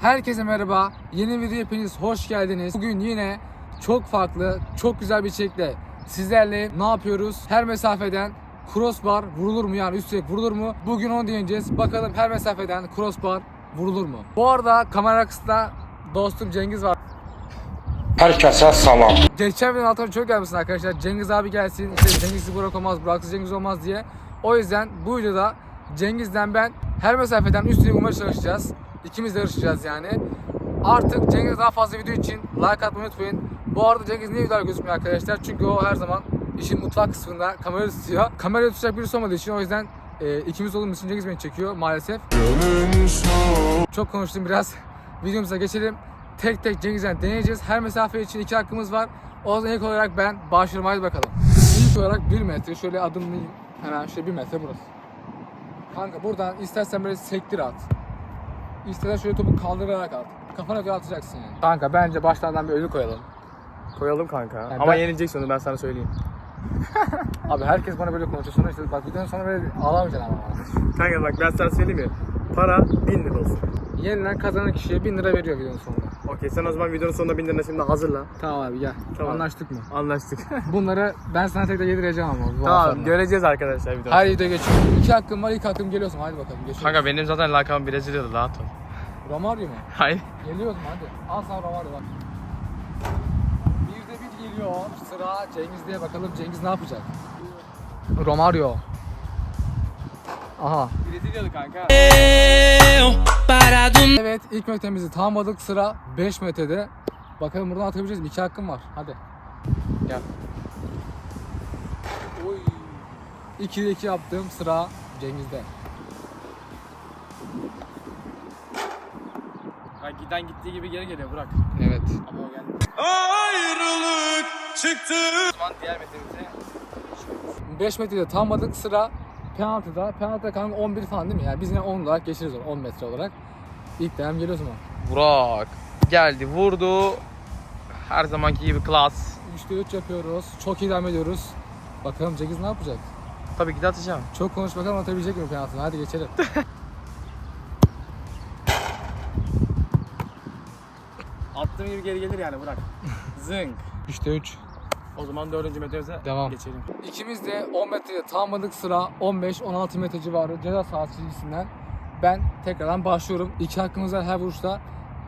Herkese merhaba. Yeni video hepiniz hoş geldiniz. Bugün yine çok farklı, çok güzel bir içerikle sizlerle ne yapıyoruz? Her mesafeden crossbar vurulur mu yani üst direk vurulur mu? Bugün onu deneyeceğiz. Bakalım her mesafeden crossbar vurulur mu? Bu arada kamera arkasında dostum Cengiz var. Herkese salam. Geçen videonun altına çok gelmişsin arkadaşlar. Cengiz abi gelsin. İşte Cengiz'i Burak olmaz, Burak'sız Cengiz olmaz diye. O yüzden bu videoda Cengiz'den ben her mesafeden üst direği vurmaya çalışacağız. İkimiz yarışacağız yani. Artık Cengiz daha fazla video için like atmayı unutmayın. Bu arada Cengiz niye videolar gözükmüyor arkadaşlar? Çünkü o her zaman işin mutfak kısmında kamera tutuyor. Kamera tutacak birisi olmadığı için o yüzden e, ikimiz olduğumuz için Cengiz beni çekiyor maalesef. Çok konuştum biraz. Videomuza geçelim. Tek tek Cengiz'den deneyeceğiz. Her mesafe için iki hakkımız var. O zaman ilk olarak ben. Hadi bakalım. İlk olarak 1 metre. Şöyle adımlayayım. Hemen şöyle 1 metre burası. Kanka buradan istersen böyle sektir at. İstersen şöyle topu kaldırarak at. Kafana göre atacaksın yani. Kanka bence başlardan bir ölü koyalım. Koyalım kanka. Yani Ama ben- yenileceksin onu ben sana söyleyeyim. Abi herkes bana böyle konuşuyor. Sonra işte bak videonun sonra böyle ağlamayacaksın ama. Kanka bak ben sana söyleyeyim mi? Para 1000 lira olsun. Yenilen kazanan kişiye 1000 lira veriyor videonun sonunda. Okey sen o zaman videonun sonunda 1000 lirını şimdi hazırla. Tamam abi gel. Tamam. Anlaştık mı? Anlaştık. Bunları ben sana tek tek yedireceğim ama. bu tamam göreceğiz arkadaşlar videoda. Her videoya geçiyorum. İki hakkım var, ilk hakkım geliyorsun. Hadi bakalım geçiyorum. Kanka benim zaten lakabım Brezilya'da rahat ol. Romario mu? Hayır. Geliyorsun hadi. Al sana Romario bak. Bir de bir geliyor. Sıra Cengiz'de bakalım Cengiz ne yapacak? Romario. Aha. Brezilyalı kanka. Evet ilk metremizi tamamladık. Sıra 5 metrede. Bakalım buradan atabileceğiz mi? İki hakkım var. Hadi. Gel. Oy. 2'de 2 yaptım. Sıra Cengiz'de. Ha, giden gittiği gibi geri geliyor bırak. Evet. Ama o geldi. Ayrılık çıktı. O zaman diğer metremize 5 metrede tamamladık sıra penaltıda. Penaltıda kanka 11 falan değil mi? Yani biz yine 10 olarak geçeriz onu 10 metre olarak. İlk denem geliyor o zaman. Burak geldi vurdu. Her zamanki gibi klas. 3'te 3 yapıyoruz. Çok iyi devam ediyoruz. Bakalım Cengiz ne yapacak? Tabii ki de atacağım. Çok konuş bakalım atabilecek mi penaltını? Hadi geçelim. Attığım gibi geri gelir yani bırak. Zınk. 3'te 3. O zaman dördüncü metremize Devam. geçelim. İkimiz de 10 metrede tamamladık sıra 15-16 metre civarı ceza sahası çizgisinden. Ben tekrardan başlıyorum. İki hakkımız var her vuruşta.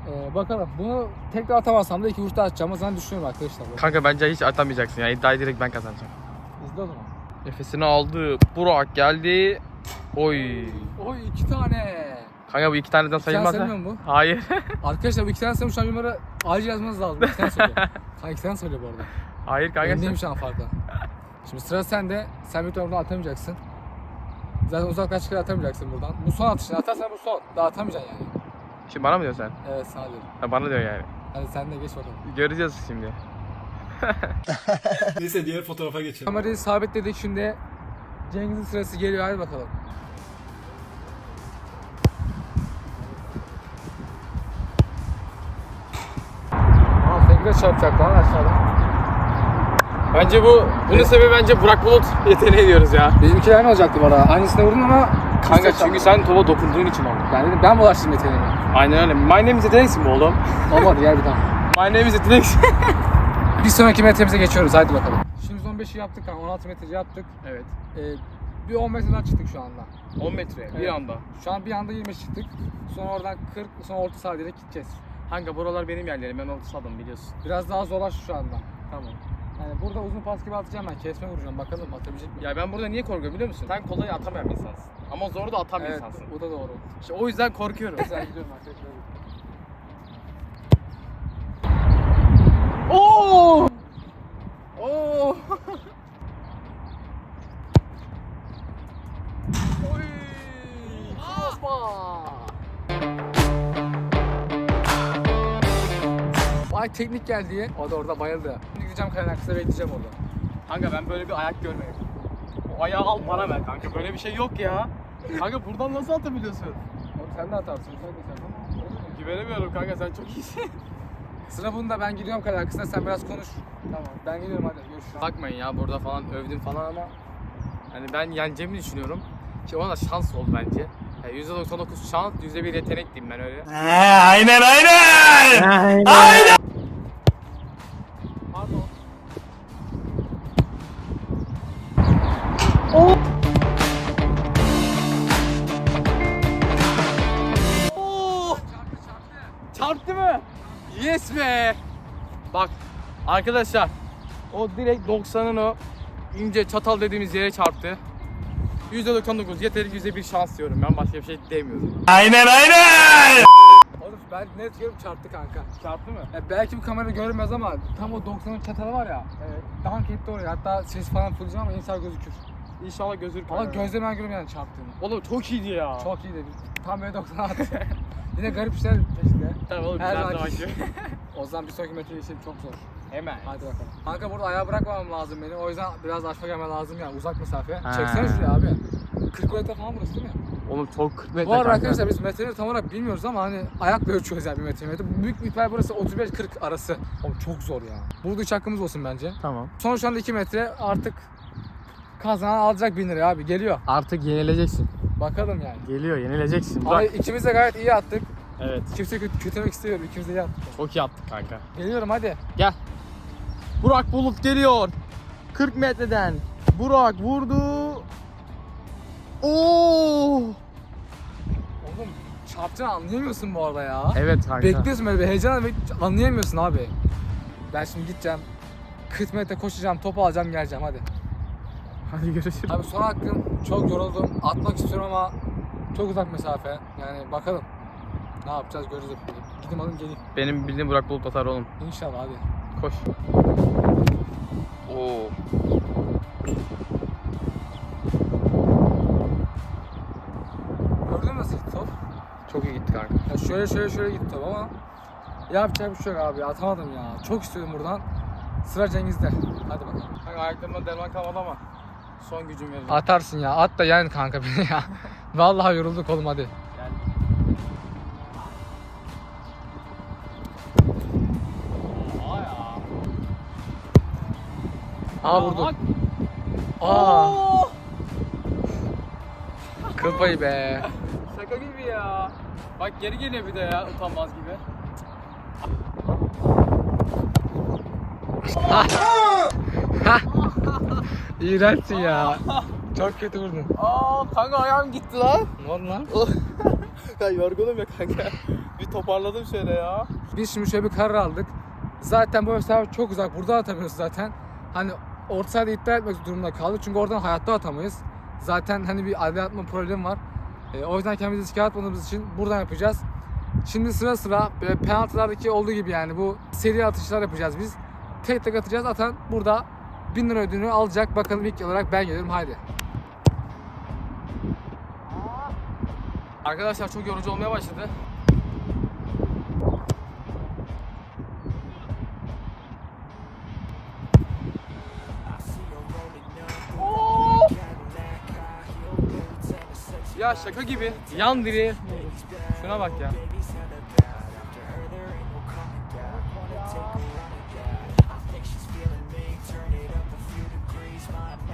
Ee, bakalım bunu tekrar atamazsam da iki vuruşta atacağımı zaman düşünüyorum arkadaşlar. Kanka bence hiç atamayacaksın ya. İddiayı direkt ben kazanacağım. İzle o zaman. Nefesini aldı. Burak geldi. Oy. Oy iki tane. Kanka bu iki taneden sayılmaz sayılmıyor ha. mu bu? Hayır. Arkadaşlar bu iki tane sayılmış şu an yorumlara acil yazmanız lazım. İki tane söylüyor. Kanka iki tane söylüyor bu arada. Hayır kanka. Öndeyim şu an farkla. Şimdi sıra sende. Sen bir buradan atamayacaksın. Zaten uzaklaştıkça atamayacaksın buradan. Bu son atışın. Atarsan bu son. Daha atamayacaksın yani. Şimdi bana mı diyorsun sen? Evet sana diyorum. Ha, bana diyor yani. Hadi sen de geç bakalım. Göreceğiz şimdi. Neyse diğer fotoğrafa geçelim. Kamerayı sabitledik şimdi. Cengiz'in sırası geliyor hadi bakalım. Çarpacak lan aşağıdan. Bence bu, bunun sebebi bence Burak Bulut yeteneği diyoruz ya. Bizimkiler ne olacaktı bana? Aynısını vurdun ama Kanka çünkü sen topa dokunduğun için oldu. ben dedim ben bulaştım yeteneğimi. Aynen öyle. My name is Yeteneksin bu oğlum. Olmadı gel bir daha. My name is Yeteneksin. Bir sonraki metremize geçiyoruz hadi bakalım. Şimdi 15'i yaptık kanka 16 metreci yaptık. evet. Ee, bir 10 metreden çıktık şu anda. 10 metre bir Evet. anda. Şu an bir anda 20 çıktık. Sonra oradan 40 sonra orta saha direkt gideceğiz. Kanka buralar benim yerlerim. Ben orta sahadım biliyorsun. Biraz daha zorlaştı şu anda. Tamam. Yani burada uzun pas gibi atacağım ben. Kesme vuracağım. Bakalım atabilecek mi? Ya ben burada niye korkuyorum biliyor musun? Sen kolay atamayan bir insansın. Ama zoru da atan bir evet, insansın. bu da doğru. İşte o yüzden korkuyorum. Güzel gidiyorum arkadaşlar. Teknik geldi. O da orada bayıldı. Şimdi gideceğim arkasına bekleyeceğim orada. Kanka ben böyle bir ayak görmedim. O ayağı al bana ver kanka. Böyle bir şey yok ya. Kanka buradan nasıl atabiliyorsun? Oğlum sen de atarsın. Sen de atarsın. Güvenemiyorum kanka sen çok iyisin. Sıra bunda ben gidiyorum kale arkasına sen biraz konuş. Tamam. Ben gidiyorum hadi görüşürüz. Bakmayın ya burada falan övdüm falan ama hani ben yeneceğimi düşünüyorum. Ki ona da şans oldu bence. E, %99 şans, %1 yetenek diyeyim ben öyle. aynen aynen. Pardon. Yes be! Bak arkadaşlar o direkt 90'ın o ince çatal dediğimiz yere çarptı. %99 yeteri %1 şans diyorum ben başka bir şey demiyorum. Aynen aynen. Oğlum ben net diyorum çarptı kanka. Çarptı mı? Ya belki bu kamera görmez ama tam o 90'ın çatalı var ya. Evet. Dank etti oraya. Hatta ses falan fullayacağım ama insan gözükür. İnşallah gözür Ama gözle ben görüyorum yani çarptığını. Oğlum çok iyiydi ya. Çok iyi dedi. Tam böyle 90 attı. Yine garip işler peşinde. Tamam oğlum Her güzel zamanki. zamanki. O zaman bir sonraki metre geçelim çok zor. Hemen. Hadi bakalım. Kanka burada ayağı bırakmamam lazım beni. O yüzden biraz aşağı gelmem lazım yani uzak mesafe. Ha. Çeksene şuraya abi. 40 metre falan burası değil mi? Oğlum çok 40 metre Bu arada kanka. arkadaşlar biz metreleri tam olarak bilmiyoruz ama hani ayakla ölçüyoruz yani bir metre metre. Büyük bir ihtimal burası 35-40 arası. Oğlum çok zor ya. Burada üç hakkımız olsun bence. Tamam. Son şu anda 2 metre artık kazanan alacak 1000 lira abi geliyor. Artık yenileceksin. Bakalım yani. Geliyor yenileceksin. Ama Bak. ikimiz de gayet iyi attık. Evet. Kimse kötü, kötülemek istemiyorum. İkimiz de iyi attık. Çok iyi attık kanka. Geliyorum hadi. Gel. Burak Bulut geliyor. 40 metreden. Burak vurdu. Oo! Oğlum çarptığını anlayamıyorsun bu arada ya. Evet kanka. Bekliyorsun böyle bir heyecanla bek- anlayamıyorsun abi. Ben şimdi gideceğim. 40 metre koşacağım, topu alacağım, geleceğim hadi. Hadi görüşürüz. Abi son hakkım. Çok yoruldum. Atmak istiyorum ama çok uzak mesafe. Yani bakalım. Ne yapacağız göreceğiz. Gideyim alın geleyim. Benim bildiğim Burak Bulut atar oğlum. İnşallah hadi. Koş. Oo. Gördün mü nasıl gitti top? Çok iyi gitti kanka. Ya şöyle şöyle şöyle gitti top ama yapacak bir şey yok abi. Atamadım ya. Çok istiyordum buradan. Sıra Cengiz'de. Hadi bakalım. Kanka ayaklarımda derman kalmadı ama son gücüm veriyorum. Atarsın ya. At da yen kanka beni ya. Vallahi yorulduk oğlum hadi. Aa vurdu. Aa. Oo! Kıl payı be. Şaka gibi ya. Bak geri geliyor bir de ya utanmaz gibi. İğrençsin ya. Çok kötü vurdun. Aa kanka ayağım gitti lan. Ne oldu lan? ya yorgunum ya kanka. bir toparladım şöyle ya. Biz şimdi şöyle bir karar aldık. Zaten bu mesafe çok uzak. Burada atamıyoruz zaten. Hani orta sahada iddia etmek durumunda kaldık. Çünkü oradan hayatta atamayız. Zaten hani bir adli atma problemi var. E, o yüzden kendimizi riske atmadığımız için buradan yapacağız. Şimdi sıra sıra böyle penaltılardaki olduğu gibi yani bu seri atışlar yapacağız biz. Tek tek atacağız. Atan burada 1000 lira ödülünü alacak. Bakalım ilk olarak ben gelirim. Haydi. Arkadaşlar çok yorucu olmaya başladı. Ya şaka gibi. Yan direğe. Şuna bak ya.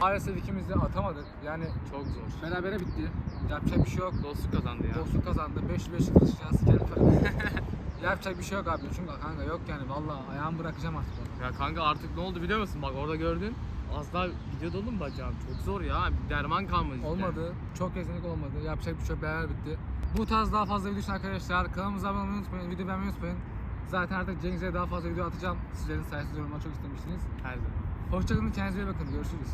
Maalesef ikimiz de atamadık. Yani Çok zor. berabere bitti. Yapacak bir şey yok. Dostluk kazandı ya. Dostluk kazandı. 5 5 kırışacağız. Kendi Yapacak bir şey yok abi. Çünkü kanka yok yani vallahi ayağımı bırakacağım artık. Ya kanka artık ne oldu biliyor musun? Bak orada gördün. Az daha gidiyordu oğlum bacağım. Çok zor ya. Bir derman kalmadı. işte. Olmadı. Çok kesinlikle olmadı. Yapacak bir şey yok. Beraber bitti. Bu tarz daha fazla video için arkadaşlar kanalımıza abone olmayı unutmayın. Video beğenmeyi unutmayın. Zaten artık Cengiz'e daha fazla video atacağım. Sizlerin sayesinde yorumlar çok istemiştiniz. Her zaman. Hoşçakalın. Kendinize iyi bakın. Görüşürüz.